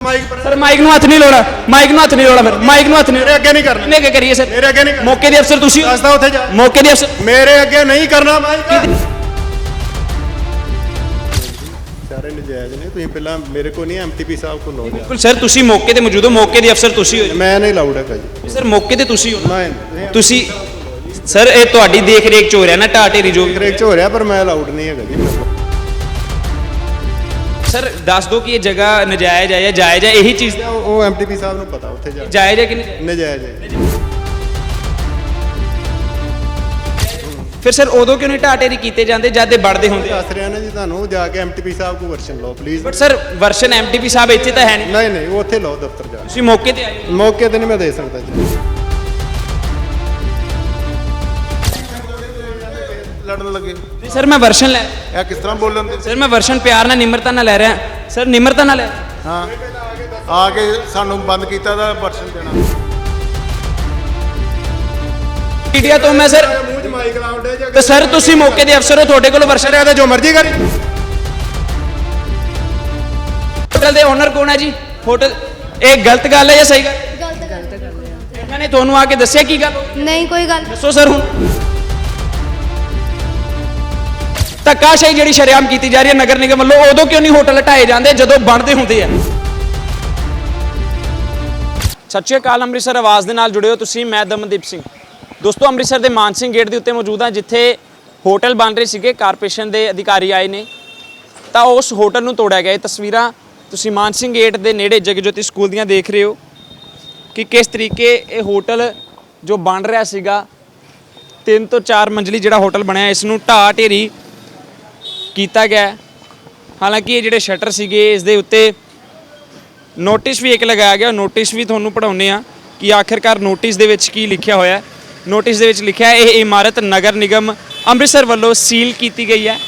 Mic ਪਰ sir mic ਨੂੰ ਹੱਥ ਨਹੀਂ ਲਾਉਣਾ। ਮਾਈਕ ਨੂੰ ਹੱਥ ਨਹੀਂ ਲਾਉਣਾ ਫਿਰ। ਮਾਈਕ ਨੂੰ ਹੱਥ ਨਹੀਂ ਮੇਰੇ ਅੱਗੇ ਨਹੀਂ ਕਰਨਾ। ਕਿੰਨੇ ਕੇ ਕਰੀਏ ਸਰ ਮੇਰੇ ਅੱਗੇ ਨਹੀਂ ਕਰਨਾ। ਮੌਕੇ ਦੇ ਅਫਸਰ ਤੁਸੀਂ ਹੋ। ਦੱਸਦਾ ਉੱਥੇ ਜਾ। ਮੌਕੇ ਦੇ ਅਫਸਰ ਮੇਰੇ ਅੱਗੇ ਨਹੀਂ ਕਰਨਾ ਮਾਈਕ ਸਾਰੇ ਨਜਾਇਜ਼ ਨੇ। ਤੁਸੀਂ ਪਹਿਲਾਂ ਮੇਰੇ ਕੋ ਨਹੀਂ ਐਮਟੀਪੀ ਸਾਹਿਬ ਕੋ ਲੋ ਜਾ ਬਿਲਕੁਲ ਸਰ ਤੁਸੀਂ ਮੌਕੇ ਤੇ ਮੌਜੂਦ ਹੋ। ਮੌਕੇ ਦੇ ਅਫਸਰ ਤੁਸੀਂ ਹੋ ਮੈਂ ਨਹੀਂ ਲਾਊਡ ਹੈਗਾ ਜੀ। ਸਰ ਮੌਕੇ ਤੇ ਤੁਸੀਂ ਹੋ ਮੈਂ ਤੁਸੀਂ ਸਰ ਇਹ ਤੁਹਾਡੀ ਦੇਖ ਰੇਖ ਚ ਹੋ ਰਿਹਾ ਨਾ ਟਾਟੇਰੀ ਜੋ ਵੀ ਬ੍ਰੇਕ ਚ ਹੋ ਰਿਹਾ ਪਰ ਮੈਂ ਲਾਊਡ ਨਹੀਂ ਹੈਗਾ ਜੀ। ਸਰ ਦੱਸ ਦਿਓ ਕਿ ਇਹ ਜਗ੍ਹਾ ਨਜਾਇਜ਼ ਹੈ ਜਾਂ ਜਾਇਜ਼ ਹੈ ਇਹੀ ਚੀਜ਼ ਉਹ ਉਹ ਐਮਟੀਪੀ ਸਾਹਿਬ ਨੂੰ ਪਤਾ ਉੱਥੇ ਜਾ ਜਾਇਜ਼ ਹੈ ਕਿ ਨਹੀਂ? ਨਜਾਇਜ਼ ਹੈ। ਫਿਰ ਸਰ ਉਦੋਂ ਕਿਉਂ ਨਹੀਂ ਟਾਟੇਰੀ ਕੀਤੇ ਜਾਂਦੇ ਜਦ ਇਹ ਵੜਦੇ ਹੁੰਦੇ? ਆ ਦੱਸ ਰਿਹਾ ਨਾ ਜੀ ਤੁਹਾਨੂੰ ਜਾ ਕੇ ਐਮਟੀਪੀ ਸਾਹਿਬ ਕੋ ਵਰਸ਼ਨ ਲਓ please but sir version MTP ਸਾਹਿਬ ਇੱਥੇ ਤਾਂ ਹੈ ਨਹੀਂ। ਨਹੀਂ ਨਹੀਂ ਉਹ ਉੱਥੇ ਲਓ ਦਫ਼ਤਰ ਜਾ ਤੁਸੀਂ ਮੌਕੇ ਤੇ ਆਏ ਹੋ। ਮੌਕੇ ਤੇ ਨਹੀਂ ਮੈਂ ਦੇ ਸਕਦਾ ਜੀ। ਲੜਨ ਲੱਗੇ? ਨਹੀਂ ਸਰ ਮੈਂ ਵਰਸ਼ਨ ਲੈ ਇਹ ਕਿਸ ਤਰ੍ਹਾਂ ਬੋਲਣ ਦੇ? ਸਰ ਮੈਂ ਵਰਸ਼ਨ ਪਿਆਰ ਨਾਲ ਨਿਮਰਤਾ ਨਾਲ ਲੈ ਰਿਹਾ। ਸਰ ਨਿਮਰਤਾ ਨਾਲ ਲੈ ਹਾਂ। ਆ ਕੇ ਸਾਨੂੰ ਬੰਦ ਕੀਤਾ ਦਾ ਵਰਸ਼ਨ ਦੇਣਾ। ਇੰਡੀਆ ਤੋਂ ਮੈਂ ਸਰ ਮੂੰਹ 'ਚ ਮਾਈਕ ਲਾਉਂਦੇ ਜਾਂ ਤੇ ਸਰ ਤੁਸੀਂ ਮੌਕੇ ਦੇ ਅਫਸਰ ਹੋ ਤੁਹਾਡੇ ਕੋਲ ਵਰਸ਼ਨ ਰਿਹਾ ਤਾਂ ਜੋ ਮਰਜ਼ੀ ਕਰੀ। ਹੋਟਲ ਦੇ ਓਨਰ ਕੌਣ ਹੈ ਜੀ? ਹੋਟਲ ਇਹ ਗਲਤ ਗੱਲ ਹੈ ਜਾਂ ਸਹੀ ਗੱਲ ਗਲਤ ਗੱਲ ਇਹਨਾਂ ਨੇ ਤੁਹਾਨੂੰ ਆ ਕੇ ਦੱਸਿਆ ਕੀ ਗੱਲ? ਨਹੀਂ ਕੋਈ ਗੱਲ ਦੱਸੋ ਸਰ ਹੁਣ। ਧੱਕਾਸ਼ਾਹੀ ਜਿਹੜੀ ਸ਼ਰੇਆਮ ਕੀਤੀ ਜਾ ਰਹੀ ਹੈ ਨਗਰ ਨਿਗਮ ਵੱਲੋਂ, ਉਦੋਂ ਕਿਉਂ ਨਹੀਂ ਹੋਟਲ ਹਟਾਏ ਜਾਂਦੇ, ਜਦੋਂ ਬਣਦੇ ਹੁੰਦੇ ਆ? ਸਤਿ ਸ਼੍ਰੀ ਅਕਾਲ, ਅੰਮ੍ਰਿਤਸਰ ਆਵਾਜ਼ ਦੇ ਨਾਲ ਜੁੜੇ ਹੋ ਤੁਸੀਂ, ਮੈਂ ਦਮਨਦੀਪ ਸਿੰਘ। ਦੋਸਤੋ, ਅੰਮ੍ਰਿਤਸਰ ਦੇ ਮਾਨ ਸਿੰਘ ਗੇਟ ਦੇ ਉੱਤੇ ਮੌਜੂਦ ਹਾਂ, ਜਿੱਥੇ ਹੋਟਲ ਬਣ ਰਹੇ ਸੀਗੇ, ਕਾਰਪੋਰੇਸ਼ਨ ਦੇ ਅਧਿਕਾਰੀ ਆਏ ਨੇ। ਤਾਂ ਉਸ ਹੋਟਲ ਨੂੰ ਤੋੜਿਆ ਗਿਆ। ਇਹ ਤਸਵੀਰਾਂ ਤੁਸੀਂ ਮਾਨ ਸਿੰਘ ਗੇਟ ਦੇ ਨੇੜੇ ਜਗਜੋਤੀ ਸਕੂਲ ਦੀਆਂ ਦੇਖ ਰਹੇ ਹੋ ਕਿ ਕਿਸ ਤਰੀਕੇ ਇਹ ਹੋਟਲ ਜੋ ਬਣ ਰਿਹਾ ਸੀਗਾ, ਤਿੰਨ ਤੋਂ ਚਾਰ ਮੰਜ਼ਲੀ ਜਿਹੜਾ ਹੋਟਲ ਬਣਿਆ, ਇਸ ਨੂੰ ਢਾਹ ਢੇਰੀ ਕੀਤਾ ਗਿਆ ਹੈ। ਹਾਲਾਂਕਿ ਇਹ ਜਿਹੜੇ ਸ਼ਟਰ ਸੀਗੇ, ਇਸ ਦੇ ਉੱਤੇ ਨੋਟਿਸ ਵੀ ਇੱਕ ਲਗਾਇਆ ਗਿਆ। ਨੋਟਿਸ ਵੀ ਤੁਹਾਨੂੰ ਪੜਾਉਨੇ ਆ ਕਿ ਆਖਿਰਕਾਰ ਨੋਟਿਸ ਦੇ ਵਿੱਚ ਕੀ ਲਿਖਿਆ ਹੋਇਆ ਹੈ। ਨੋਟਿਸ ਦੇ ਵਿੱਚ ਲਿਖਿਆ ਹੈ, ਇਹ ਇਮਾਰਤ ਨਗਰ ਨਿਗਮ ਅੰਮ੍ਰਿਤਸਰ ਵੱਲੋਂ ਸੀਲ ਕੀਤੀ ਗਈ ਹੈ।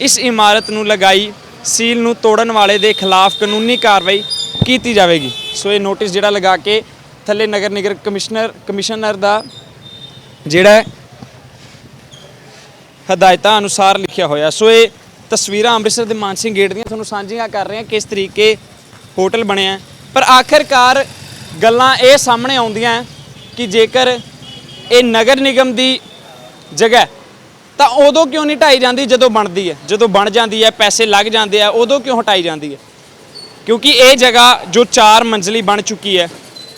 ਇਸ ਇਮਾਰਤ ਨੂੰ ਲਗਾਈ ਸੀਲ ਨੂੰ ਤੋੜਨ ਵਾਲੇ ਦੇ ਖਿਲਾਫ ਕਾਨੂੰਨੀ ਕਾਰਵਾਈ ਕੀਤੀ ਜਾਵੇਗੀ। ਸੋ ਇਹ ਨੋਟਿਸ ਜਿਹੜਾ ਲਗਾ ਕੇ ਥੱਲੇ ਨਗਰ ਨਿਗਮ ਕਮਿਸ਼ਨਰ ਕਮਿਸ਼ਨਰ ਦਾ ਜਿਹੜਾ ਹੈ, ਹਦਾਇਤਾਂ ਅਨੁਸਾਰ ਲਿਖਿਆ ਹੋਇਆ। ਸੋ ਇਹ ਤਸਵੀਰਾਂ ਅੰਮ੍ਰਿਤਸਰ ਦੇ ਮਾਨ ਸਿੰਘ ਗੇਟ ਦੀਆਂ ਤੁਹਾਨੂੰ ਸਾਂਝੀਆਂ ਕਰ ਰਹੇ ਹਾਂ ਕਿਸ ਤਰੀਕੇ ਹੋਟਲ ਬਣਿਆ ਪਰ ਆਖਿਰਕਾਰ ਗੱਲਾਂ ਇਹ ਸਾਹਮਣੇ ਆਉਂਦੀਆਂ ਕਿ ਜੇਕਰ ਇਹ ਨਗਰ ਨਿਗਮ ਦੀ ਜਗ੍ਹਾ ਤਾਂ ਉਦੋਂ ਕਿਉਂ ਨਹੀਂ ਢਾਈ ਜਾਂਦੀ ਜਦੋਂ ਬਣਦੀ ਹੈ? ਜਦੋਂ ਬਣ ਜਾਂਦੀ ਹੈ, ਪੈਸੇ ਲੱਗ ਜਾਂਦੇ ਆ, ਉਦੋਂ ਕਿਉਂ ਹਟਾਈ ਜਾਂਦੀ ਹੈ? ਕਿਉਂਕਿ ਇਹ ਜਗ੍ਹਾ ਜੋ 4 ਮੰਜ਼ਲੀ ਬਣ ਚੁੱਕੀ ਹੈ,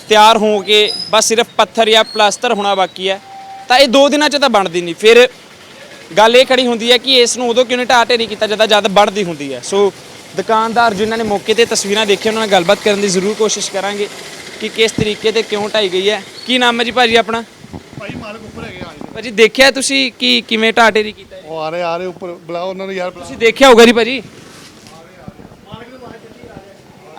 ਤਿਆਰ ਹੋ ਕੇ ਬਸ ਸਿਰਫ ਪੱਥਰ ਜਾਂ ਪਲਾਸਟਰ ਹੋਣਾ ਬਾਕੀ ਹੈ, ਤਾਂ ਇਹ 2 ਦਿਨਾਂ 'ਚ ਤਾਂ ਬਣਦੀ ਨਹੀਂ। ਫਿਰ ਗੱਲ ਇਹ ਖੜੀ ਹੁੰਦੀ ਹੈ ਕਿ ਇਸ ਨੂੰ ਉਦੋਂ ਕਿਉਂ ਨਹੀਂ ਢਾਹ ਢੇਰੀ ਕੀਤਾ ਜਾਂਦਾ ਜਦ ਬਣਦੀ ਹੁੰਦੀ ਹੈ? ਸੋ ਦੁਕਾਨਦਾਰ ਜਿਨ੍ਹਾਂ ਨੇ ਮੌਕੇ ਤੇ ਤਸਵੀਰਾਂ ਦੇਖੀਆਂ ਉਹਨਾਂ ਨਾਲ ਗੱਲਬਾਤ ਕਰਨ ਦੀ ਜ਼ਰੂਰ ਕੋਸ਼ਿਸ਼ ਕਰਾਂਗੇ ਕਿ ਕਿਸ ਤਰੀਕੇ ਤੇ ਕਿਉਂ ਢਾਈ ਗਈ ਹੈ। ਕੀ ਨਾਮ ਹੈ ਜੀ ਭਾਜੀ ਆਪਣਾ? ਭਾਈ ਮਾਲਕ ਉੱਪਰ ਹੈਗੇ ਆ। ਭਾਜੀ ਦੇਖਿਆ ਤੁਸੀਂ ਕਿ ਕਿਵੇਂ ਢਾਹ ਢੇਰੀ ਕੀਤਾ ਹੈ? ਉਹ ਆ ਰਹੇ ਆ ਰਹੇ ਉੱਪਰ ਬੁਲਾਓ ਉਹਨਾਂ ਨੂੰ ਯਾਰ ਤੁਸੀਂ ਦੇਖਿਆ ਹੋਊਗਾ ਜੀ ਭਾਜੀ?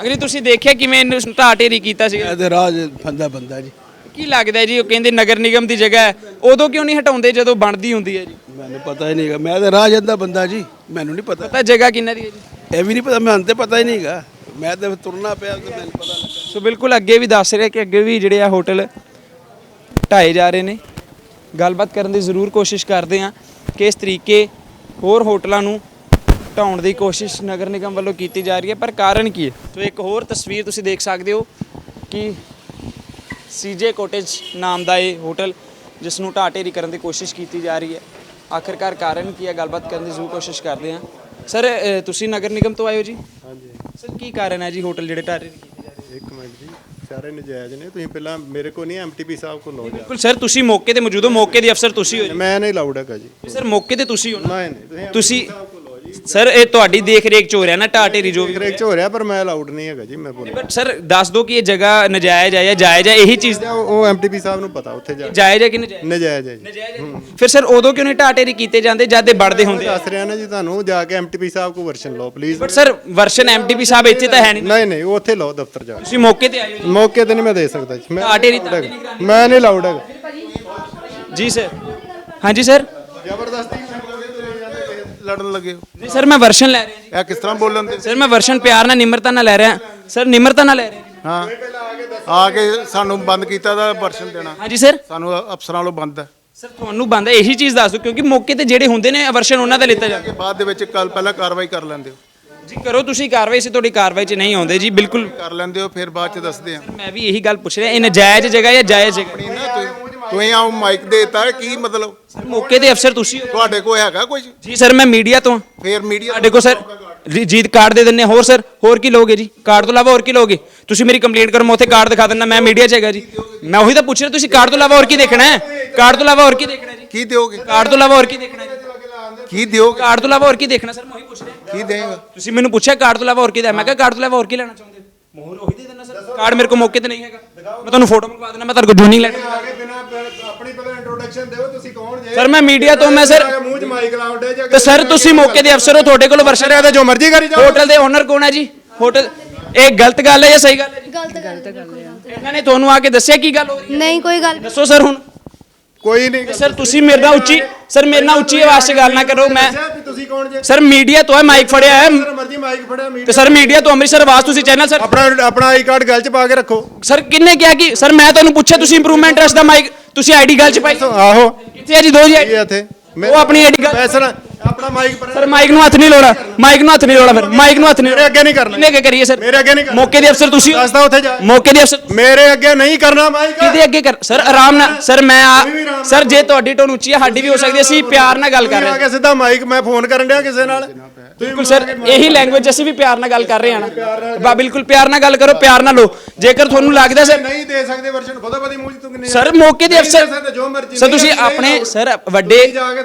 ਅਗਲੀ ਤੁਸੀਂ ਦੇਖਿਆ ਕਿਵੇਂ ਇਹਨੂੰ ਢਾਹ ਢੇਰੀ ਕੀਤਾ ਸੀਗਾ ਇਹਦੇ ਰਾਜ ਫੰਦਾ ਬੰਦਾ ਜੀ। ਕੀ ਲੱਗਦਾ ਹੈ ਜੀ ਉਹ ਕਹਿੰਦੇ ਨਗਰ ਨਿਗਮ ਦੀ ਜਗ੍ਹਾ ਹੈ। ਉਦੋਂ ਕਿਉਂ ਨਹੀਂ ਹਟਾਉਂਦੇ ਜਦੋਂ ਬਣਦੀ ਹੁੰਦੀ ਹੈ ਜੀ? ਮੈਨੂੰ ਪਤਾ ਹੀ ਨਹੀਂਗਾ। ਮੈਂ ਤੇ ਰਾਜ ਦਾ ਬੰਦਾ ਜੀ ਮੈਨੂੰ ਨਹੀਂ ਪਤਾ। ਪਤਾ ਜਗ੍ਹਾ ਕਿੰਨਾ ਦੀ ਹੈ ਜੀ? ਇਹ ਵੀ ਨਹੀਂ ਪਤਾ ਮੈਨੂੰ ਤੇ ਪਤਾ ਹੀ ਨਹੀਂਗਾ। ਮੈਂ ਤੇ ਤੁਰਨਾ ਪਿਆ ਤੇ ਮੈਨੂੰ ਪਤਾ ਲੱਗਾ। ਸੋ ਬਿਲਕੁਲ ਅੱਗੇ ਵੀ ਦੱਸ ਰਿਹਾ ਕਿ ਅੱਗੇ ਵੀ ਜਿਹੜੇ ਆ ਹੋਟਲ ਢਾਏ ਜਾ ਰਹੇ ਨੇ। ਗੱਲਬਾਤ ਕਰਨ ਦੀ ਜ਼ਰੂਰ ਕੋਸ਼ਿਸ਼ ਕਰਦੇ ਆ ਕਿ ਇਸ ਤਰੀਕੇ ਹੋਰ ਹੋਟਲਾਂ ਨੂੰ ਢਾਉਣ ਦੀ ਕੋਸ਼ਿਸ਼ ਨਗਰ ਨਿਗਮ ਵੱਲੋਂ ਕੀਤੀ ਜਾ ਰਹੀ ਹੈ। ਪਰ ਕਾਰਨ ਕੀ ਹੈ? ਸੋ ਇੱਕ ਹੋਰ ਤਸਵੀਰ ਤੁਸੀਂ ਦੇਖ ਸਕਦੇ ਹੋ ਕਿ ਸੀਜੇ ਕੋਟੇਜ ਨਾਮ ਦਾ ਇਹ ਹੋਟਲ ਜਿਸ ਨੂੰ ਢਾਹ ਢੇਰੀ ਕਰਨ ਦੀ ਕੋਸ਼ਿਸ਼ ਕੀਤੀ ਜਾ ਰਹੀ ਹੈ। ਆਖਿਰਕਾਰ ਕਾਰਨ ਕੀ ਹੈ? ਗੱਲਬਾਤ ਕਰਨ ਦੀ ਜ਼ਰੂਰ ਕੋਸ਼ਿਸ਼ ਕਰਦੇ ਆ ਸਰ ਅ, ਤੁਸੀਂ ਨਗਰ ਨਿਗਮ ਤੋਂ ਆਏ ਹੋ ਜੀ? ਹਾਂਜੀ। ਸਰ ਕੀ ਕਾਰਨ ਹੈ ਜੀ ਹੋਟਲ ਜਿਹੜੇ ਢੇਰੀ ਕੀਤੇ ਜਾ ਰਹੇ ਇੱਕ ਮਿੰਟ ਜੀ ਸਾਰੇ ਨਜਾਇਜ਼ ਨੇ। ਤੁਸੀਂ ਪਹਿਲਾਂ ਮੇਰੇ ਕੋ ਨਹੀਂ ਐਮਟੀਪੀ ਸਾਹਿਬ ਕੋ ਲੋ ਬਿਲਕੁਲ ਸਰ ਤੁਸੀਂ ਮੌਕੇ ਤੇ ਮੌਜੂਦ ਹੋ। ਮੌਕੇ ਦੇ ਅਫਸਰ ਤੁਸੀਂ ਹੋ ਜੀ। ਮੈਂ ਨਹੀਂ ਲਾਊਡ ਹੈਗਾ ਜੀ। ਸਰ ਮੌਕੇ ਤੇ ਤੁਸੀਂ ਹੋ ਨਾ? ਨਹੀਂ ਨਹੀਂ ਤੁਸੀਂ ਸਰ ਇਹ ਤੁਹਾਡੀ ਦੇਖ ਰੇਖ ਚ ਹੋ ਰਿਹਾ ਨਾ ਢਾਹ ਢੇਰੀ ਜੋ ਵੀ ਬ੍ਰੇਕ ਚ ਹੋ ਰਿਹਾ ਪਰ ਮੈਂ ਲਾਊਡ ਨਹੀਂ ਹੈਗਾ ਜੀ ਮੈਂ ਬੋਲ ਬਟ ਸਰ ਦੱਸ ਦਿਓ ਕਿ ਇਹ ਜਗ੍ਹਾ ਨਜਾਇਜ਼ ਹੈ ਜਾਂ ਜਾਇਜ਼ ਹੈ ਇਹੀ ਚੀਜ਼ ਉਹ ਐਮਟੀਪੀ ਸਾਹਿਬ ਨੂੰ ਪਤਾ ਉੱਥੇ ਜਾ ਜਾਇਜ਼ ਹੈ ਕਿ ਨਜਾਇਜ਼? ਨਜਾਇਜ਼ ਹੈ ਜੀ। ਨਜਾਇਜ਼ ਹੈ। ਫਿਰ ਸਰ ਉਦੋਂ ਕਿਉਂ ਨਹੀਂ ਢਾਹ ਢੇਰੀ ਕੀਤੇ ਜਾਂਦੇ ਜਦ ਇਹ ਵੜਦੇ ਹੁੰਦੇ? ਆ ਦੱਸ ਰਿਹਾ ਨਾ ਜੀ ਤੁਹਾਨੂੰ ਜਾ ਕੇ ਐਮਟੀਪੀ ਸਾਹਿਬ ਕੋ ਵਰਸ਼ਨ ਲਓ please but sir version MTP ਸਾਹਿਬ ਇੱਥੇ ਤਾਂ ਹੈ ਨਹੀਂ। ਨਹੀਂ ਨਹੀਂ ਉਹ ਉੱਥੇ ਲਓ ਦਫ਼ਤਰ ਜਾ ਕੇ। ਤੁਸੀਂ ਮੌਕੇ ਤੇ ਆਏ ਹੋ। ਮੌਕੇ ਤੇ ਨਹੀਂ ਮੈਂ ਦੇ ਸਕਦਾ ਜੀ। ਮੈਂ ਢਾਹ ਢੇਰੀ ਤਾਂ ਮੈਂ ਨਹੀਂ ਲਾਊਡ ਹੈਗਾ। ਜੀ ਸਰ ਹਾਂਜੀ ਸਰ ਜ਼ਬਰਦਸਤੀ ਲੜਨ ਲੱਗੇ ਨਹੀਂ ਸਰ ਮੈਂ ਵਰਸ਼ਨ ਲੈ ਰਿਹਾ ਜੀ। ਇਹ ਕਿਸ ਤਰ੍ਹਾਂ ਬੋਲਣ ਦੇ? ਸਰ ਮੈਂ ਵਰਸ਼ਨ ਪਿਆਰ ਨਾਲ ਨਿਮਰਤਾ ਨਾਲ ਲੈ ਰਿਹਾ। ਸਰ ਨਿਮਰਤਾ ਨਾਲ ਲੈ ਰਿਹਾ ਜੀ। ਹਾਂ। ਆ ਕੇ ਸਾਨੂੰ ਬੰਦ ਕੀਤਾ ਦਾ ਵਰਸ਼ਨ ਦੇਣਾ। ਹਾਂਜੀ ਸਰ। ਸਾਨੂੰ ਅਫਸਰਾਂ ਵੱਲੋਂ ਬੰਦ ਹੈ। ਸਰ ਤੁਹਾਨੂੰ ਬੰਦਾ ਇਹੀ ਚੀਜ਼ ਦੱਸ ਦਿਓ ਕਿਉਂਕਿ ਮੌਕੇ ਤੇ ਜਿਹੜੇ ਹੁੰਦੇ ਨੇ ਵਰਸ਼ਨ ਉਹਨਾਂ ਦਾ ਲਿੱਤਾ ਜਾਂਦਾ ਕਿ ਬਾਅਦ ਦੇ ਵਿੱਚ ਕੱਲ ਪਹਿਲਾਂ ਕਾਰਵਾਈ ਕਰ ਲੈਂਦੇ ਹੋ। ਜੀ ਕਰੋ ਤੁਸੀਂ ਕਾਰਵਾਈ ਸੀ ਤੁਹਾਡੀ ਕਾਰਵਾਈ 'ਚ ਨਹੀਂ ਆਉਂਦੇ ਜੀ ਬਿਲਕੁਲ। ਕਰ ਲੈਂਦੇ ਹੋ ਫਿਰ ਬਾਅਦ ਚ ਦੱਸਦੇ ਆ ਮੈਂ ਵੀ ਇਹੀ ਗੱਲ ਪੁੱਛ ਰਿਹਾ ਇਹ ਨਜਾਇਜ਼ ਜਗ੍ਹਾ ਜਾਂ ਜਾਇਜ਼ ਜਗ੍ਹਾ? ਨਹੀਂ ਨਾ ਤੁਸੀਂ ਤੁਸੀਂ ਆਉ ਮਾਈਕ ਦੇਤਾ ਕੀ ਮਤਲਬ? ਮੌਕੇ ਦੇ ਅਫਸਰ ਤੁਸੀਂ ਹੋ। ਤੁਹਾਡੇ ਕੋਲ ਹੈਗਾ ਕੁਝ ਜੀ ਸਰ ਮੈਂ ਮੀਡੀਆ ਤੋਂ। ਹਾਂ। ਫੇਰ ਮੀਡੀਆ ਸਾਡੇ ਕੋਲ ਸਰ ਰਜੀਤ ਕਾਰਡ ਦੇ ਦਿੰਨੇ ਹੋਰ ਸਰ ਹੋਰ ਕੀ ਲੋਗੇ ਜੀ? ਕਾਰਡ ਤੋਂ ਇਲਾਵਾ ਹੋਰ ਕੀ ਲੋਗੇ ਤੁਸੀਂ ਮੇਰੀ ਕੰਪਲੇਂਟ ਕਰੋ ਮੈਂ ਉੱਥੇ ਕਾਰਡ ਦਿਖਾ ਦਿੰਦਾ ਮੈਂ ਮੀਡੀਆ 'ਚ ਹੈਗਾ ਜੀ। ਮੈਂ ਉਹੀ ਤਾਂ ਪੁੱਛ ਰਿਹਾ ਤੁਸੀਂ ਕਾਰਡ ਤੋਂ ਇਲਾਵਾ ਹੋਰ ਕੀ ਦੇਖਣਾ ਹੈ? ਕਾਰਡ ਤੋਂ ਇਲਾਵਾ ਹੋਰ ਕੀ ਦੇਖਣਾ ਹੈ ਜੀ? ਕੀ ਦਿਓਗੇ? ਕਾਰਡ ਤੋਂ ਇਲਾਵਾ ਹੋਰ ਕੀ ਦੇਖਣਾ ਹੈ ਜੀ? ਕੀ ਦਿਓਗੇ? ਕਾਰਡ ਤੋਂ ਇਲਾਵਾ ਹੋਰ ਕੀ ਦੇਖਣਾ ਸਰ? ਮੈਂ ਉਹੀ ਪੁੱਛ ਰਿਹਾ। ਕੀ ਦੇਗਾ? ਤੁਸੀਂ ਮੈਨੂੰ ਪੁੱਛਿਆ ਕਾਰਡ ਤੋਂ ਇਲਾਵਾ ਹੋਰ ਕੀ ਦੇ ਮੈਂ ਕਿਹਾ ਕਾਰਡ ਤੋਂ ਇਲਾਵਾ ਹੋਰ ਕੀ ਲੈਣਾ ਚਾਹੁੰਦੇ ਹੋ? ਮੋਹਰ ਉਹੀ ਦੇ ਦੇਣਾ ਸਰ। ਕਾਰਡ ਮੇਰੇ ਕੋਲ ਮੌਕੇ ਤੇ ਨਹੀਂ ਹੈਗਾ। ਮੈਂ ਤੁਹਾਨੂੰ ਫੋਟੋ ਮੰਗਵਾ ਦੇਣਾ ਮੈਂ ਤੁਹਾਡੇ ਕੋਲ ਜੁਆਇਨਿੰਗ ਲੈਣਾ ਬਿਨਾ ਆਪਣੀ ਪਹਿਲਾਂ ਇੰਟਰੋਡਕਸ਼ਨ ਦਿਓ ਤੁਸੀਂ ਕੌਣ ਜੇ? ਸਰ ਮੈਂ ਮੀਡੀਆ ਤੋਂ ਮੈਂ ਸਰ ਮੂੰਹ 'ਚ ਮਾਈਕ ਲਾਉਂਦੇ ਜੇ ਤੇ ਸਰ ਤੁਸੀਂ ਮੌਕੇ ਦੇ ਅਫਸਰ ਹੋ ਤੁਹਾਡੇ ਕੋਲ ਵਰਸ਼ਨ ਤੇ ਜੋ ਮਰਜ਼ੀ ਕਰੀ ਜਾਓ। ਹੋਟਲ ਦੇ ਓਨਰ ਕੌਣ ਹੈ ਜੀ? ਹੋਟਲ ਇਹ ਗਲਤ ਗੱਲ ਹੈ ਜਾਂ ਸਹੀ ਗੱਲ ਹੈ ਜੀ? ਗਲਤ ਗੱਲ ਆ ਇਹਨਾਂ ਨੇ ਤੁਹਾਨੂੰ ਆ ਕੇ ਦੱਸਿਆ ਕੀ ਗੱਲ ਹੋ ਰਹੀ ਹੈ? ਨਹੀਂ ਕੋਈ ਗੱਲ ਦੱਸੋ ਸਰ ਹੁਣ। ਕੋਈ ਨਹੀਂ ਸਰ ਤੁਸੀਂ ਮੇਰੇ ਨਾਲ ਉੱਚੀ ਸਰ ਮੇਰੇ ਨਾਲ ਉੱਚੀ ਆਵਾਜ਼ 'ਚ ਗੱਲ ਨਾ ਕਰੋ ਮੈਂ ਤੁਸੀਂ ਕੌਣ ਜੇ? ਸਰ ਮੀਡੀਆ ਤੋਂ ਹੈ ਮਾਈਕ ਫੜਿਆ ਹੈ। ਮਰਜ਼ੀ ਮਾਈਕ ਫੜਿਆ ਤੇ ਮੀਡੀਆ ਸਰ ਮੀਡੀਆ ਤੋਂ ਅੰਮ੍ਰਿਤਸਰ ਆਵਾਜ਼ ਤੁਸੀਂ ਚੈਨਲ ਸਰ ਆਪਣਾ ਆਪਣਾ ਆਈ ਕਾਰਡ ਗੱਲ 'ਚ ਪਾ ਕੇ ਰੱਖੋ। ਸਰ ਕਿੰਨੇ ਕਿਹਾ ਕਿ ਸਰ ਮੈਂ ਤੁਹਾਨੂੰ ਪੁੱਛਿਆ ਤੁਸੀਂ ਇੰਪਰੂਵਮੈਂਟ ਟਰਸਟ ਦਾ ਮਾਈਕ ਤੁਸੀਂ ਆਈਡੀ ਗੱਲ 'ਚ ਪਾਈ? ਆਹੋ। ਕਿੱਥੇ ਹੈ ਜੀ ਦੋ ਜੀ ਇਹ ਇੱਥੇ। ਉਹ ਆਪਣੀ ਆਈਡੀ ਗੱਲ ਪੈਸਾ ਆਪਣਾ ਮਾਈਕ ਪਰ ਸਰ ਮਾਈਕ ਨੂੰ ਹੱਥ ਨਹੀਂ ਲਾਉਣਾ ਮਾਈਕ ਨੂੰ ਹੱਥ ਨਹੀਂ ਲਾਉਣਾ ਫਿਰ। ਮਾਈਕ ਨੂੰ ਹੱਥ ਨਹੀਂ ਮੇਰੇ ਅੱਗੇ ਨਹੀਂ ਕਰਨਾ। ਕਿੰਨੇ ਕੇ ਕਰੀਏ ਸਰ ਮੇਰੇ ਅੱਗੇ ਨਹੀਂ ਕਰਨਾ। ਮੌਕੇ ਦੇ ਅਫਸਰ ਤੁਸੀਂ ਹੋ। ਦੱਸਦਾ ਉੱਥੇ ਜਾ। ਮੌਕੇ ਦੇ ਅਫਸਰ ਮੇਰੇ ਅੱਗੇ ਨਹੀਂ ਕਰਨਾ ਮਾਈਕ ਕਿਹਦੇ ਅੱਗੇ ਕਰ ਸਰ ਆਰਾਮ ਨਾਲ ਸਰ ਮੈਂ ਕੋਈ ਵੀ ਆਰਾਮ ਆ ਨਾਲ ਸਰ ਜੇ ਤੁਹਾਡੀ ਟੋਨ ਉੱਚੀ ਹੈ ਸਾਡੀ ਵੀ ਹੋ ਸਕਦੀ ਹੈ, ਅਸੀਂ ਪਿਆਰ ਨਾਲ ਗੱਲ ਕਰ ਰਹੇ ਆ ਹਾਂ। ਕੇ ਸਿੱਧਾ ਮਾਈਕ ਮੈਂ ਫੋਨ ਕਰਨ ਡਿਆ ਕਿਸੇ ਨਾਲ। ਤੁਸੀਂ ਬਿਲਕੁਲ ਸਰ ਇਹੀ ਲੈਂਗੁਏਜ ਅਸੀਂ ਵੀ ਪਿਆਰ ਨਾਲ ਗੱਲ ਕਰ ਰਹੇ ਹਾਂ ਨਾ। ਬਾ ਬਿਲਕੁਲ ਪਿਆਰ ਨਾਲ ਗੱਲ ਕਰੋ ਪਿਆਰ ਨਾਲ ਲੋ ਜੇਕਰ ਤੁਹਾਨੂੰ ਲੱਗਦਾ ਸਰ ਨਹੀਂ ਦੇ ਸਕਦੇ ਵਰਸ਼ਨ ਖੁਦਾ ਬਦੀ ਮੂੰਹ 'ਚ ਤੂੰ ਕਿੰਨੇ ਸਰ ਮੌਕੇ ਦੇ ਨਹੀਂ ਅਫਸਰ ਦੇ ਸਕਦੇ, ਜੋ ਮਰਜ਼ੀ ਸਰ ਨਹੀਂ ਤੁਸੀਂ ਆਪਣੇ ਸਰ ਵੱਡੇ।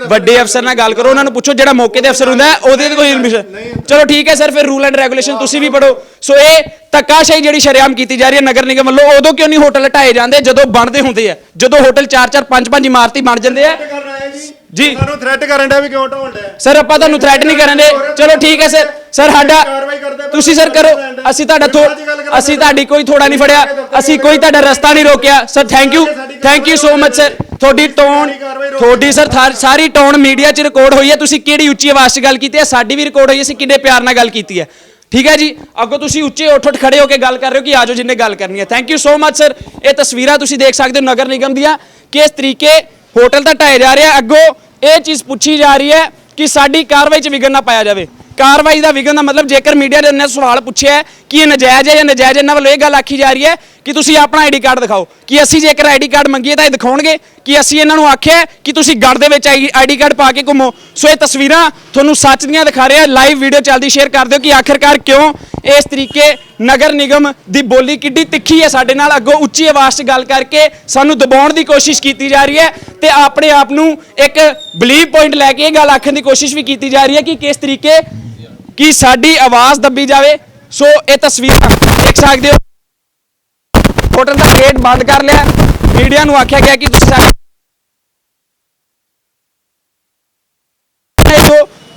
ਵੱਡੇ ਅਫਸਰ ਨਾਲ ਗੱਲ ਕਰੋ ਉਹਨਾਂ ਨੂੰ ਪੁੱਛੋ ਜਿਹੜਾ ਮੌਕੇ ਦੇ ਅਫਸਰ ਹੁੰਦਾ ਹੈ, ਉਹਦੇ ਤੇ ਕੋਈ ਇਨਫੋਰਮੇਸ਼ਨ ਚਲੋ ਠੀਕ ਹੈ ਸਰ ਫਿਰ ਰੂਲ ਐਂਡ ਰੈਗੂਲੇਸ਼ਨ ਤੁਸੀਂ ਵੀ ਪੜੋ ਸੋ ਇਹ ਧੱਕਾਸ਼ਾਹੀ ਜਿਹੜੀ ਸ਼ਰੇਆਮ ਕੀਤੀ ਜਾ ਰਹੀ ਹੈ ਨਗਰ ਨਿਗਮ ਵੱਲੋਂ ਉਦੋਂ ਕਿਉਂ ਨਹੀਂ ਹੋਟਲ ਹਟਾਏ ਜਾਂਦੇ? ਜਦੋਂ ਬਣਦੇ ਹੁੰਦੇ ਆ। ਜਦੋਂ ਹੋਟਲ 4-4 5-5 ਇਮਾਰਤੀ ਬਣ ਜਾਂਦੇ ਆ। ਜੀ। ਸਾਨੂੰ ਥ੍ਰੈਟ ਕਰਨ ਡਿਆ ਵੀ ਕਿਉਂ ਢਾਉਣ ਡਿਆ? ਸਰ ਆਪਾਂ ਤੁਹਾਨੂੰ ਥ੍ਰੈਟ ਨਹੀਂ ਕਰਨ ਦੇ। ਚਲੋ ਠੀਕ ਹੈ ਸਰ। ਸਰ ਸਾਡਾ ਤੁਸੀਂ ਸਰ ਕਰੋ। ਅਸੀਂ ਤੁਹਾਡਾ ਥੋ ਅਸੀਂ ਤੁਹਾਡੀ ਕੋਈ ਥੋੜਾ ਨਹੀਂ ਫੜਿਆ। ਅਸੀਂ ਕੋਈ ਤੁਹਾਡਾ ਰਸਤਾ ਨਹੀਂ ਰੋਕਿਆ। Sir thank you thank you so much sir ਤੁਹਾਡੀ ਟੋਨ ਤੁਹਾਡੀ ਸਰ ਸਾਰੀ ਟੋਨ ਮੀਡੀਆ 'ਚ ਰਿਕਾਰਡ ਹੋਈ ਹੈ। ਤੁਸੀਂ ਕਿਹੜੀ ਉੱਚੀ ਆਵਾਜ਼ 'ਚ ਗੱਲ ਕੀਤੀ ਹੈ? ਸਾਡੀ ਵੀ ਰਿਕਾਰਡ ਹੋਈ ਹੈ। ਅਸੀਂ ਕਿੰਨੇ ਪਿਆਰ ਨਾਲ ਗੱਲ ਕੀਤੀ ਹੈ। ਠੀਕ ਹੈ ਜੀ? ਅੱਗੋਂ ਤੁਸੀਂ ਉੱਚੇ ਉੱਠ ਉੱਠ ਖੜੇ ਹੋ ਕੇ ਗੱਲ ਕਰ ਰਹੇ ਹੋ ਕਿ ਆਜੋ ਜਿੰਨੇ ਗੱਲ ਕਰਨੀ ਹੈ। Thank you so much sir ਇਹ ਤਸਵੀਰਾਂ ਤੁਸੀਂ ਦੇਖ ਸਕਦੇ ਹੋ ਨਗਰ ਨਿਗਮ ਦੀਆਂ ਕਿਸ ਤਰੀਕੇ ਹੋਟਲ ਤਾਂ ਢਾਏ ਜਾ ਰਿਹਾ ਅੱਗੋਂ ਇਹ ਚੀਜ਼ ਪੁੱਛੀ ਜਾ ਰਹੀ ਹੈ ਕਿ ਸਾਡੀ ਕਾਰਵਾਈ 'ਚ ਵਿਘਨ ਨਾ ਪਾਇਆ ਜਾਵੇ। ਕਾਰਵਾਈ ਦਾ ਵਿਘਨ ਦਾ ਮਤਲਬ ਜੇਕਰ ਮੀਡੀਆ ਦੇ ਨੇ ਸਵਾਲ ਪੁੱਛਿਆ ਕਿ ਇਹ ਨਜਾਇਜ਼ ਹੈ ਜਾਂ ਨਜਾਇਜ਼ ਇਹਨਾਂ ਵੱਲੋਂ ਇਹ ਗੱਲ ਆਖੀ ਜਾ ਰਹੀ ਹੈ ਕਿ ਤੁਸੀਂ ਆਪਣਾ ਆਈਡੀ ਕਾਰਡ ਦਿਖਾਓ, ਕਿ ਅਸੀਂ ਜੇਕਰ ਆਈਡੀ ਕਾਰਡ ਮੰਗੀਏ ਤਾਂ ਇਹ ਦਿਖਾਉਣਗੇ, ਕਿ ਅਸੀਂ ਇਹਨਾਂ ਨੂੰ ਆਖਿਆ ਕਿ ਤੁਸੀਂ ਗੜ ਦੇ ਵਿੱਚ ਆਈਡੀ ਕਾਰਡ ਪਾ ਕੇ ਘੁੰਮੋ। ਸੋ ਇਹ ਤਸਵੀਰਾਂ ਤੁਹਾਨੂੰ ਸੱਚ ਦੀਆਂ ਦਿਖਾ ਰਿਹਾ ਲਾਈਵ ਵੀਡੀਓ ਚੱਲਦੀ ਸ਼ੇਅਰ ਕਰ ਦਿਓ ਕਿ ਆਖਿਰਕਾਰ ਕਿਉਂ ਇਸ ਤਰੀਕੇ ਨਗਰ ਨਿਗਮ ਦੀ ਬੋਲੀ ਕਿੱਡੀ ਤਿੱਖੀ ਹੈ ਸਾਡੇ ਨਾਲ। ਅੱਗੋਂ ਉੱਚੀ ਆਵਾਜ਼ 'ਚ ਗੱਲ ਕਰਕੇ ਸਾਨੂੰ ਦਬਾਉਣ ਦੀ ਕੋਸ਼ਿਸ਼ ਕੀਤੀ ਜਾ ਰਹੀ ਹੈ ਤੇ ਆਪਣੇ ਆਪ ਨੂੰ ਇੱਕ ਬਲੀਵ ਪੁਆਇੰਟ ਲੈ ਕੇ ਇਹ ਗੱਲ ਆਖਣ ਦੀ ਕੋਸ਼ਿਸ਼ ਵੀ ਕੀਤੀ ਜਾ ਰਹੀ ਹੈ ਕਿ ਕਿਸ ਤਰੀਕੇ ਕਿ ਸਾਡੀ ਆਵਾਜ਼ ਦੱਬੀ ਜਾਵੇ। ਸੋ ਇਹ ਤਸਵੀਰਾਂ ਦੇਖ ਸਕਦੇ ਹੋ। ਹੋਟਲ ਦਾ ਗੇਟ ਬੰਦ ਕਰ ਲਿਆ। ਮੀਡੀਆ ਨੂੰ ਆਖਿਆ ਗਿਆ ਕਿ ਤੁਸੀਂ ਸਾਡੇ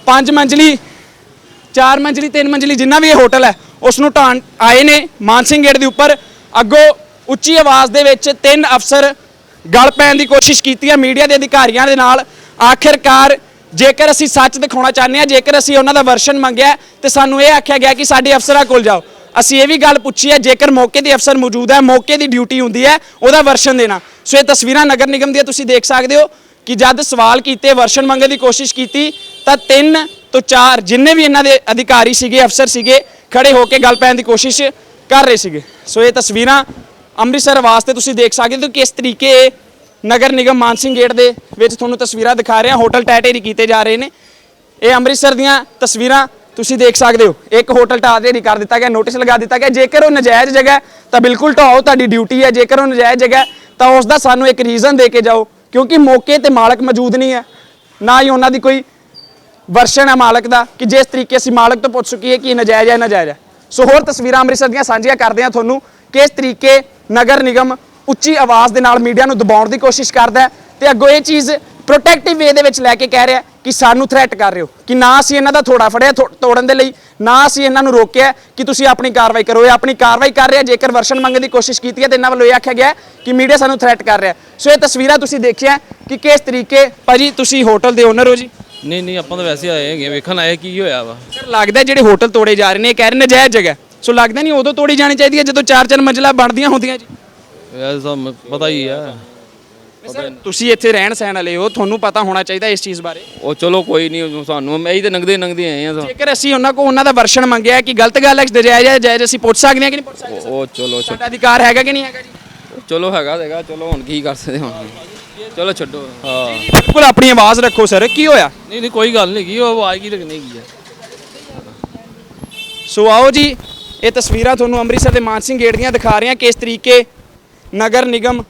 ਪੰਜ ਮੰਜ਼ਲੀ ਚਾਰ ਮੰਜ਼ਲੀ ਤਿੰਨ ਮੰਜ਼ਲੀ ਜਿੰਨਾ ਵੀ ਇਹ ਹੋਟਲ ਹੈ ਉਸ ਨੂੰ ਢਾਣ ਆਏ ਨੇ ਮਾਨ ਸਿੰਘ ਗੇਟ ਦੇ ਉੱਪਰ। ਅੱਗੋਂ ਉੱਚੀ ਆਵਾਜ਼ ਦੇ ਵਿੱਚ ਤਿੰਨ ਅਫਸਰ ਗਲ ਪੈਣ ਦੀ ਕੋਸ਼ਿਸ਼ ਕੀਤੀ ਹੈ ਮੀਡੀਆ ਦੇ ਅਧਿਕਾਰੀਆਂ ਦੇ ਨਾਲ। ਆਖਿਰਕਾਰ ਜੇਕਰ ਅਸੀਂ ਸੱਚ ਦਿਖਾਉਣਾ ਚਾਹੁੰਦੇ ਹਾਂ ਜੇਕਰ ਅਸੀਂ ਉਹਨਾਂ ਦਾ ਵਰਸ਼ਨ ਮੰਗਿਆ ਹੈ, ਤੇ ਸਾਨੂੰ ਇਹ ਆਖਿਆ ਗਿਆ ਕਿ ਸਾਡੇ ਅਫਸਰਾਂ ਕੋਲ ਜਾਓ। ਅਸੀਂ ਇਹ ਵੀ ਗੱਲ ਪੁੱਛੀ ਹੈ ਜੇਕਰ ਮੌਕੇ ਦੇ ਅਫਸਰ ਮੌਜੂਦ ਹੈ ਮੌਕੇ ਦੀ ਡਿਊਟੀ ਹੁੰਦੀ ਹੈ ਉਹਦਾ ਵਰਸ਼ਨ ਦੇਣਾ। ਸੋ ਇਹ ਤਸਵੀਰਾਂ ਨਗਰ ਨਿਗਮ ਦੀਆਂ ਤੁਸੀਂ ਦੇਖ ਸਕਦੇ ਹੋ ਕਿ ਜਦ ਸਵਾਲ ਕੀਤੇ ਵਰਸ਼ਨ ਮੰਗਣ ਦੀ ਕੋਸ਼ਿਸ਼ ਕੀਤੀ ਤਾਂ ਤਿੰਨ ਤੋਂ ਚਾਰ ਜਿੰਨੇ ਵੀ ਇਹਨਾਂ ਦੇ ਅਧਿਕਾਰੀ ਸੀਗੇ, ਅਫਸਰ ਸੀਗੇ, ਖੜੇ ਹੋ ਕੇ ਗੱਲ ਪੈਣ ਦੀ ਕੋਸ਼ਿਸ਼ ਕਰ ਰਹੇ ਸੀਗੇ। ਸੋ ਇਹ ਤਸਵੀਰਾਂ ਅੰਮ੍ਰਿਤਸਰ ਵਾਸਤੇ ਤੁਸੀਂ ਦੇਖ ਸਕਦੇ ਹੋ ਕਿਸ ਤਰੀਕੇ ਇਹ ਨਗਰ ਨਿਗਮ ਮਾਨ ਸਿੰਘ ਗੇਟ ਦੇ ਵਿੱਚ ਤੁਹਾਨੂੰ ਤਸਵੀਰਾਂ ਦਿਖਾ ਰਹੇ ਹਾਂ ਹੋਟਲ ਟੈਟੇਰੀ ਕੀਤੇ ਜਾ ਰਹੇ ਨੇ। ਇਹ ਅੰਮ੍ਰਿਤਸਰ ਦੀਆਂ ਤਸਵੀਰਾਂ ਤੁਸੀਂ ਦੇਖ ਸਕਦੇ ਹੋ। ਇੱਕ ਹੋਟਲ ਢਾਹ ਢੇਰੀ ਕਰ ਦਿੱਤਾ ਗਿਆ, ਨੋਟਿਸ ਲਗਾ ਦਿੱਤਾ ਗਿਆ। ਜੇਕਰ ਉਹ ਨਜਾਇਜ਼ ਜਗ੍ਹਾ ਤਾਂ ਬਿਲਕੁਲ ਢਾਓ ਤੁਹਾਡੀ ਡਿਊਟੀ ਹੈ। ਜੇਕਰ ਉਹ ਨਜਾਇਜ਼ ਜਗ੍ਹਾ ਤਾਂ ਉਸ ਦਾ ਸਾਨੂੰ ਇੱਕ ਰੀਜ਼ਨ ਦੇ ਕੇ ਜਾਓ, ਕਿਉਂਕਿ ਮੌਕੇ ਤੇ ਮਾਲਕ ਮੌਜੂਦ ਨਹੀਂ ਹੈ। ਨਾ ਹੀ ਉਹਨਾਂ ਦੀ ਕੋਈ ਵਰਸ਼ਨ ਹੈ ਮਾਲਕ ਦਾ, ਕਿ ਜਿਸ ਤਰੀਕੇ ਅਸੀਂ ਮਾਲਕ ਤੋਂ ਪੁੱਛ ਸਕੀਏ ਕਿ ਇਹ ਨਜਾਇਜ਼ ਹੈ ਨਜਾਇਜ਼ ਹੈ। ਸੋ ਹੋਰ ਤਸਵੀਰਾਂ ਅੰਮ੍ਰਿਤਸਰ ਦੀਆਂ ਸਾਂਝੀਆਂ ਕਰਦੇ ਹਾਂ ਤੁਹਾਨੂੰ ਕਿਸ ਤਰੀਕੇ ਨਗਰ ਨਿਗਮ ਉੱਚੀ ਆਵਾਜ਼ ਦੇ ਨਾਲ ਮੀਡੀਆ ਨੂੰ ਦਬਾਉਣ ਦੀ ਕੋਸ਼ਿਸ਼ ਕਰਦਾ ਹੈ ਤੇ ਅੱਗੋਂ ਇਹ ਚੀਜ਼ ਪ੍ਰੋਟੈਕਟਿਵ ਵੇ ਦੇ ਵਿੱਚ ਲੈ ਕੇ ਕਹਿ ਰਿਹਾ ਕਿ ਸਾਨੂੰ ਥ੍ਰੈਟ ਕਰ ਰਹੇ ਹੋ, ਕਿ ਨਾ ਅਸੀਂ ਇਹਨਾਂ ਦਾ ਥੋੜਾ ਫੜਿਆ ਥੋ- ਤੋੜਨ ਦੇ ਲਈ, ਨਾ ਅਸੀਂ ਇਹਨਾਂ ਨੂੰ ਰੋਕਿਆ ਕਿ ਤੁਸੀਂ ਆਪਣੀ ਕਾਰਵਾਈ ਕਰੋ। ਇਹ ਆਪਣੀ ਕਾਰਵਾਈ ਕਰ ਰਿਹਾ, ਜੇਕਰ ਵਰਸ਼ਨ ਮੰਗਣ ਦੀ ਕੋਸ਼ਿਸ਼ ਕੀਤੀ ਹੈ ਤੇ ਇਹਨਾਂ ਵੱਲੋਂ ਇਹ ਆਖਿਆ ਗਿਆ ਕਿ ਮੀਡੀਆ ਸਾਨੂੰ ਥ੍ਰੈਟ ਕਰ ਰਿਹਾ ਸੋ ਇਹ ਤਸਵੀਰਾਂ ਤੁਸੀਂ ਦੇਖਿਆ ਕਿ ਕਿਸ ਤਰੀਕੇ ਭਾਜੀ, ਤੁਸੀਂ ਹੋਟਲ ਦੇ ਓਨਰ ਹੋ ਜੀ। ਨਹੀਂ ਨਹੀਂ ਆਪਾਂ ਤਾਂ ਵੈਸੇ ਆਏ ਹੈਗੇ ਵੇਖਣ ਆਏ ਕੀ ਹੋਇਆ ਵਾ। ਸਰ ਲੱਗਦਾ ਹੈ ਜਿਹੜੇ ਹੋਟਲ ਤੋੜੇ ਜਾ ਰਹੇ ਨੇ ਇਹ ਕਹਿ ਰਹੇ ਨੇ ਜਾਇਜ਼ ਜਗ੍ਹਾ ਹੈ। ਸੋ ਲੱਗਦਾ ਨਹੀਂ ਉਦੋਂ ਤੋੜੀ ਜਾਣੀ ਚਾਹੀਦੀ ਹੈ ਜਦੋਂ ਚਾਰ ਚਾਰ ਮੰਜ਼ਲਾ ਬਣਦੀਆਂ ਹੁੰਦੀਆਂ ਜੀ। ਵੈਸੇ ਤਾਂ ਮ- ਪਤਾ ਹੀ ਆ। ਸਰ ਤੁਸੀਂ ਇੱਥੇ ਰਹਿਣ ਸਹਿਣ ਵਾਲੇ ਹੋ ਤੁਹਾਨੂੰ ਪਤਾ ਹੋਣਾ ਚਾਹੀਦਾ ਇਸ ਚੀਜ਼ ਬਾਰੇ। ਉਹ ਚਲੋ ਕੋਈ ਨਹੀਂ ਸਾਨੂੰ ਅਸੀਂ ਤੇ ਨੰਗਦੇ ਨੰਗਦੇ ਆਏ ਆ ਤਾਂ। ਜੇਕਰ ਅਸੀਂ ਉਹਨਾਂ ਕੋ ਉਹਨਾਂ ਦਾ ਵਰਸ਼ਨ ਮੰਗਿਆ ਕਿ ਗਲਤ ਗੱਲ ਹੈ ਨਜਾਇਜ਼ ਹੈ ਜਾਇਜ਼ ਅਸੀਂ ਪੁੱਛ ਸਕਦੇ ਹਾਂ ਕਿ ਨਹੀਂ ਪੁੱਛ ਸਕਦੇ ਉਹ- ਉਹ ਚਲੋ ਸਾਡਾ ਅਧਿਕਾਰ ਹੈਗਾ ਕਿ ਨਹੀਂ ਹੈਗਾ ਜੀ? ਚਲੋ ਹੈਗਾ ਹੈਗਾ ਚਲੋ ਹੁਣ ਕੀ ਕਰ ਸਕਦੇ ਹੁਣ। ਚਲੋ ਛੱਡੋ। ਹਾਂ। ਬਿਲਕੁਲ ਆਪਣੀ ਆਵਾਜ਼ ਰੱਖੋ ਸਰ ਕੀ ਹੋਇਆ? ਨਹੀਂ ਨਹੀਂ ਕੋਈ ਗੱਲ ਨਹੀਂ ਕੀ ਉਹ ਆਵਾਜ਼ ਕੀ ਲੱਗਣੀ ਕੀ ਹੈ ਸੋ ਆਓ ਜੀ ਇਹ ਤਸਵੀਰਾਂ ਤੁਹਾਨੂੰ ਅੰਮ੍ਰਿਤਸਰ ਦੇ ਮਾਨ ਸਿੰਘ ਗੇਟ ਦੀਆਂ ਦਿਖਾ ਰਹੀਆਂ ਕਿਸ ਤਰੀਕੇ ਨਗਰ ਨਿਗਮ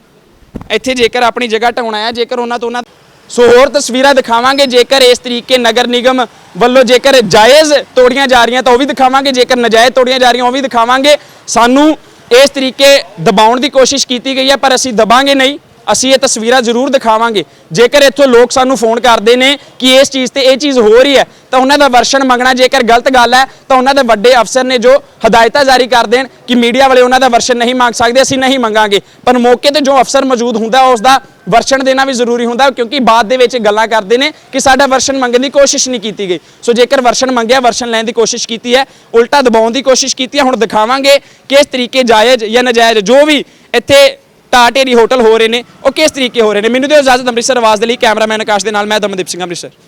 ਇੱਥੇ ਜੇਕਰ ਆਪਣੀ ਜਗ੍ਹਾ ਢਾਉਣਾ ਹੈ ਜੇਕਰ ਉਹਨਾਂ ਤੋਂ ਉਹਨਾਂ ਸੋ ਹੋਰ ਤਸਵੀਰਾਂ ਦਿਖਾਵਾਂਗੇ ਜੇਕਰ ਇਸ ਤਰੀਕੇ ਨਗਰ ਨਿਗਮ ਵੱਲੋਂ ਜੇਕਰ ਜਾਇਜ਼ ਤੋੜੀਆਂ ਜਾ ਰਹੀਆਂ ਤਾਂ ਉਹ ਵੀ ਦਿਖਾਵਾਂਗੇ ਜੇਕਰ ਨਜਾਇਜ਼ ਤੋੜੀਆਂ ਜਾ ਰਹੀਆਂ ਉਹ ਵੀ ਦਿਖਾਵਾਂਗੇ। ਸਾਨੂੰ ਇਸ ਤਰੀਕੇ ਦਬਾਉਣ ਦੀ ਕੋਸ਼ਿਸ਼ ਕੀਤੀ ਗਈ ਹੈ ਪਰ ਅਸੀਂ ਦਬਾਂਗੇ ਨਹੀਂ। ਅਸੀਂ ਇਹ ਤਸਵੀਰਾਂ ਜ਼ਰੂਰ ਦਿਖਾਵਾਂਗੇ। ਜੇਕਰ ਇੱਥੋਂ ਲੋਕ ਸਾਨੂੰ ਫੋਨ ਕਰਦੇ ਨੇ ਕਿ ਇਸ ਚੀਜ਼ ਤੇ ਇਹ ਚੀਜ਼ ਹੋ ਰਹੀ ਹੈ, ਤਾਂ ਉਹਨਾਂ ਦਾ ਵਰਸ਼ਨ ਮੰਗਣਾ, ਜੇਕਰ ਗਲਤ ਗੱਲ ਹੈ, ਤਾਂ ਉਹਨਾਂ ਦੇ ਵੱਡੇ ਅਫਸਰ ਨੇ ਜੋ ਹਦਾਇਤਾਂ ਜਾਰੀ ਕਰ ਦੇਣ ਕਿ ਮੀਡੀਆ ਵਾਲੇ ਉਹਨਾਂ ਦਾ ਵਰਸ਼ਨ ਨਹੀਂ ਮੰਗ ਸਕਦੇ, ਅਸੀਂ ਨਹੀਂ ਮੰਗਾਂਗੇ। ਪਰ ਮੌਕੇ ਤੇ ਜੋ ਅਫਸਰ ਮੌਜੂਦ ਹੁੰਦਾ, ਉਸ ਦਾ ਵਰਸ਼ਨ ਦੇਣਾ ਵੀ ਜ਼ਰੂਰੀ ਹੁੰਦਾ, ਕਿਉਂਕਿ ਬਾਅਦ ਦੇ ਵਿੱਚ ਗੱਲਾਂ ਕਰਦੇ ਨੇ ਕਿ ਸਾਡਾ ਵਰਸ਼ਨ ਮੰਗਣ ਦੀ ਕੋਸ਼ਿਸ਼ ਨਹੀਂ ਕੀਤੀ ਗਈ। ਸੋ ਜੇਕਰ ਵਰਸ਼ਨ ਮੰਗਿਆ, ਵਰਸ਼ਨ ਲੈਣ ਦੀ ਕੋਸ਼ਿਸ਼ ਕੀਤੀ ਹੈ, ਉਲਟਾ ਦਬਾਉਣ ਦੀ ਕੋਸ਼ਿਸ਼ ਕੀਤੀ ਹੈ, ਹੁਣ ਦਿਖਾਵਾਂਗੇ ਕਿਸ ਤਰੀਕੇ ਜਾਇਜ਼ ਜਾਂ ਨਾਜਾਇਜ਼ ਜੋ ਵੀ ਇੱਥੇ ਟਾਟੇਰੀ ਹੋਟਲ ਹੋ ਰਹੇ ਨੇ। ਉਹ ਕਿਸ ਤਰੀਕੇ ਹੋ ਰਹੇ ਨੇ? ਮੈਨੂੰ ਦਿਓ ਇਜਾਜ਼ਤ ਅੰਮ੍ਰਿਤਸਰ ਆਵਾਜ਼ ਦੇ ਲਈ ਕੈਮਰਾਮੈਨ ਆਕਾਸ਼ ਦੇ ਨਾਲ, ਮੈਂ ਦਮਨਦੀਪ ਸਿੰਘ ਅੰਮ੍ਰਿਤਸਰ।